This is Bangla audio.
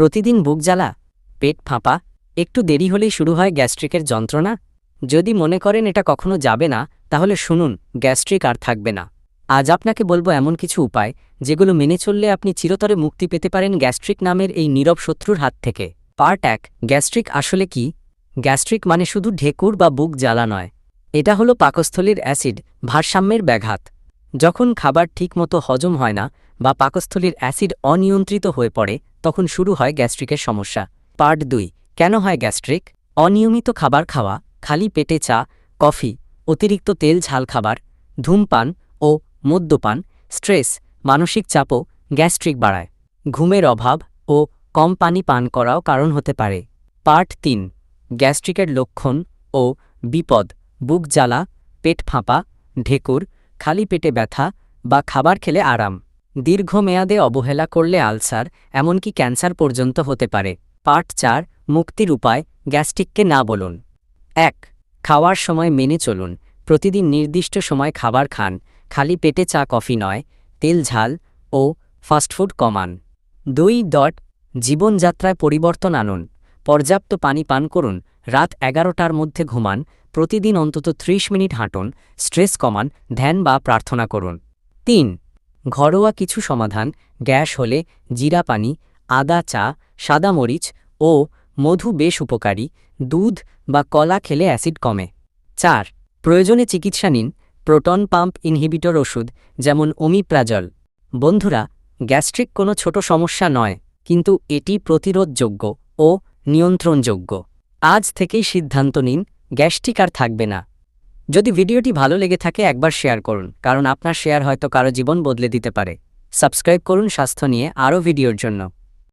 প্রতিদিন বুক জ্বালা, পেট ফাঁপা, একটু দেরি হলেই শুরু হয় গ্যাস্ট্রিকের যন্ত্রণা? যদি মনে করেন এটা কখনো যাবে না, তাহলে শুনুন, গ্যাস্ট্রিক আর থাকবে না। আজ আপনাকে বলব এমন কিছু উপায়, যেগুলো মেনে চললে আপনি চিরতরে মুক্তি পেতে পারেন গ্যাস্ট্রিক নামের এই নীরব শত্রুর হাত থেকে। পার্ট এক, গ্যাস্ট্রিক আসলে কি? গ্যাস্ট্রিক মানে শুধু ঢেকুর বা বুক জ্বালা নয়। এটা হলো পাকস্থলীর অ্যাসিড, ভারসাম্যের ব্যাঘাত। যখন খাবার ঠিকমতো হজম হয় না বা পাকস্থলীর অ্যাসিড অনিয়ন্ত্রিত হয়ে পড়ে, তখন শুরু হয় গ্যাস্ট্রিকের সমস্যা। পার্ট দুই, কেন হয় গ্যাস্ট্রিক? অনিয়মিত খাবার খাওয়া, খালি পেটে চা, কফি, অতিরিক্ত তেল ঝাল খাবার, ধূমপান ও মদ্যপান, স্ট্রেস, মানসিক চাপও গ্যাস্ট্রিক বাড়ায়। ঘুমের অভাব ও কম পানি পান করাও কারণ হতে পারে। পার্ট তিন, গ্যাস্ট্রিকের লক্ষণ ও বিপদ, বুক জ্বালা, পেট ফাঁপা, ঢেকুর খালি পেটে ব্যথা বা খাবার খেলে আরাম। দীর্ঘমেয়াদে অবহেলা করলে আলসার, এমনকি ক্যান্সার পর্যন্ত হতে পারে। পার্ট চার, মুক্তির উপায়, গ্যাস্ট্রিককে না বলুন। এক, খাওয়ার সময় মেনে চলুন। প্রতিদিন নির্দিষ্ট সময় খাবার খান। খালি পেটে চা, কফি নয়। তেল, ঝাল ও ফাস্টফুড কমান। দুই ডট জীবনযাত্রায় পরিবর্তন আনুন। পর্যাপ্ত পানি পান করুন, রাত এগারোটার মধ্যে ঘুমান, প্রতিদিন অন্তত ত্রিশ মিনিট হাঁটুন, স্ট্রেস কমান, ধ্যান বা প্রার্থনা করুন। তিন, ঘরোয়া কিছু সমাধান, গ্যাস হলে জিরা পানি, আদা, চা, সাদা মরিচ ও মধু বেশ উপকারী, দুধ বা কলা খেলে অ্যাসিড কমে। চার, প্রয়োজনে চিকিৎসা নিন, প্রোটন পাম্প ইনহিবিটর ওষুধ, যেমন ওমিপ্রাজল। বন্ধুরা, গ্যাস্ট্রিক কোনো ছোট সমস্যা নয়, কিন্তু এটি প্রতিরোধযোগ্য ও নিয়ন্ত্রণযোগ্য। আজ থেকেই সিদ্ধান্ত নিন, গ্যাস্ট্রিক আর থাকবে না। যদি ভিডিওটি ভালো লেগে থাকে একবার শেয়ার করুন, কারণ আপনার শেয়ার হয়তো কারও জীবন বদলে দিতে পারে। সাবস্ক্রাইব করুন স্বাস্থ্য নিয়ে আরও ভিডিওর জন্য।